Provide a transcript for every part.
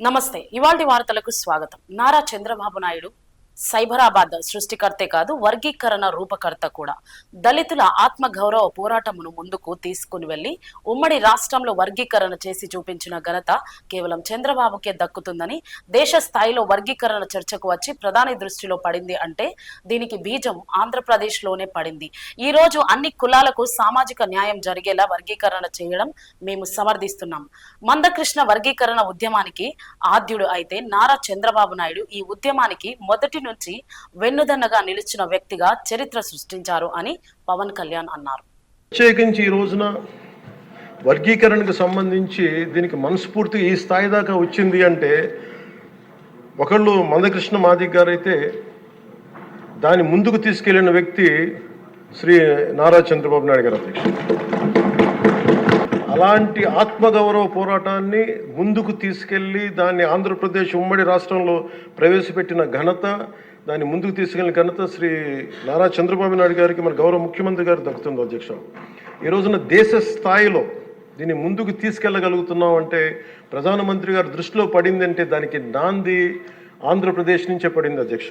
నమస్తే. ఇవాళ వార్తలకు స్వాగతం. నారా చంద్రబాబు నాయుడు సైబరాబాద్ సృష్టికర్తే కాదు వర్గీకరణ రూపకర్త కూడా. దళితుల ఆత్మ గౌరవ పోరాటమును ముందుకు తీసుకుని వెళ్ళి ఉమ్మడి రాష్ట్రంలో వర్గీకరణ చేసి చూపించిన ఘనత కేవలం చంద్రబాబుకే దక్కుతుందని దేశ స్థాయిలో వర్గీకరణ చర్చకు వచ్చి ప్రధాని దృష్టిలో పడింది అంటే దీనికి బీజం ఆంధ్రప్రదేశ్లోనే పడింది. ఈ రోజు అన్ని కులాలకు సామాజిక న్యాయం జరిగేలా వర్గీకరణ చేయడం మేము సమర్థిస్తున్నాం. మందకృష్ణ వర్గీకరణ ఉద్యమానికి ఆద్యుడు అయితే నారా చంద్రబాబు నాయుడు ఈ ఉద్యమానికి మొదటి నుంచి వెన్నుదన్నగా నిలిచిన వ్యక్తిగా చరిత్ర సృష్టించారు అని పవన్ కళ్యాణ్ అన్నారు. ప్రత్యేకించి ఈ రోజున వర్గీకరణకు సంబంధించి దీనికి మనస్ఫూర్తిగా ఈ స్థాయి దాకా వచ్చింది అంటే ఒకళ్ళు మందకృష్ణ మాదిక్ గారు అయితే దాన్ని ముందుకు తీసుకెళ్ళిన వ్యక్తి శ్రీ నారా చంద్రబాబు నాయుడు గారు అధ్యక్షుడు. అలాంటి ఆత్మగౌరవ పోరాటాన్ని ముందుకు తీసుకెళ్ళి దాన్ని ఆంధ్రప్రదేశ్ ఉమ్మడి రాష్ట్రంలో ప్రవేశపెట్టిన ఘనత దాన్ని ముందుకు తీసుకెళ్ళిన ఘనత శ్రీ నారా చంద్రబాబు నాయుడు గారికి మన గౌరవ ముఖ్యమంత్రి గారు దక్కుతుంది అధ్యక్ష. ఈ రోజున దేశ స్థాయిలో దీన్ని ముందుకు తీసుకెళ్ళగలుగుతున్నాం అంటే ప్రధానమంత్రి గారి దృష్టిలో పడిందంటే దానికి నాంది ఆంధ్రప్రదేశ్ నుంచే పడింది అధ్యక్ష.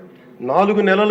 నాలుగు నెలలు